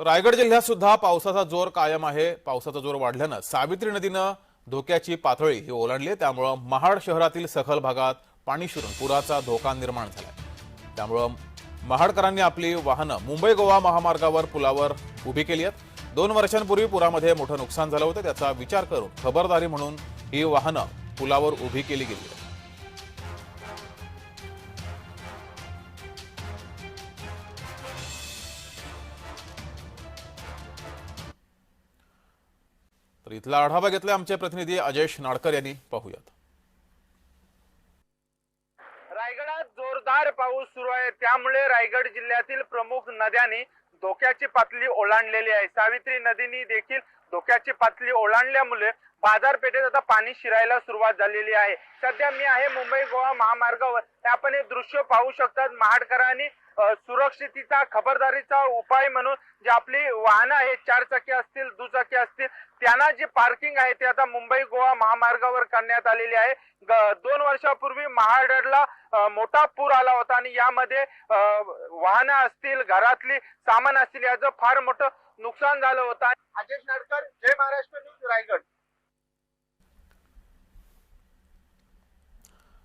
तर रायगड जिल्ह्यात सुद्धा पावसाचा जोर कायम आहे. पावसाचा जोर वाढल्यानं सावित्री नदीनं धोक्याची पातळी ही ओलांडली आहे. त्यामुळं महाड शहरातील सखल भागात पाणी शिरून पुराचा धोका निर्माण झाला त्यामुळं महाडकरांनी आपली वाहनं मुंबई गोवा महामार्गावर पुलावर उभी केली आहेत. दोन वर्षांपूर्वी पुरामध्ये मोठं नुकसान झालं होतं. त्याचा विचार करून खबरदारी म्हणून ही वाहनं पुलावर उभी केली गेली तर इथला आढावा घेतला आमचे प्रतिनिधी अजयश नाडकर यांनी. पाहूयात. रायगडात जोरदार पाऊस सुरू आहे. त्यामुळे रायगड जिल्ह्यातील प्रमुख नद्यांनी धोक्याची पातळी ओलांडलेली आहे. सावित्री नदीनी देखील धोक्याची पातळी ओलांडल्यामुळे बाजारपेठेत आता पाणी शिरायला सुरुवात झालेली आहे. सध्या मी आहे मुंबई गोवा महामार्गावर. आपण हे दृश्य पाहू शकतात. महाडकरांनी अ, सुरक्षितीचा खबरदारीचा उपाय म्हणून जे आपली वाहनं आहेत चार चाकी असतील दुचाकी असतील त्यांना जे पार्किंग आहे ते आता मुंबई गोवा महामार्गावर करण्यात आलेली आहे. दोन वर्षापूर्वी महाडला मोठा पूर आला होता आणि यामध्ये वाहनं असतील घरातली सामान असतील याचं फार मोठं नुकसान झालं होतं. अजय नाडकर जय महाराष्ट्र न्यूज रायगड.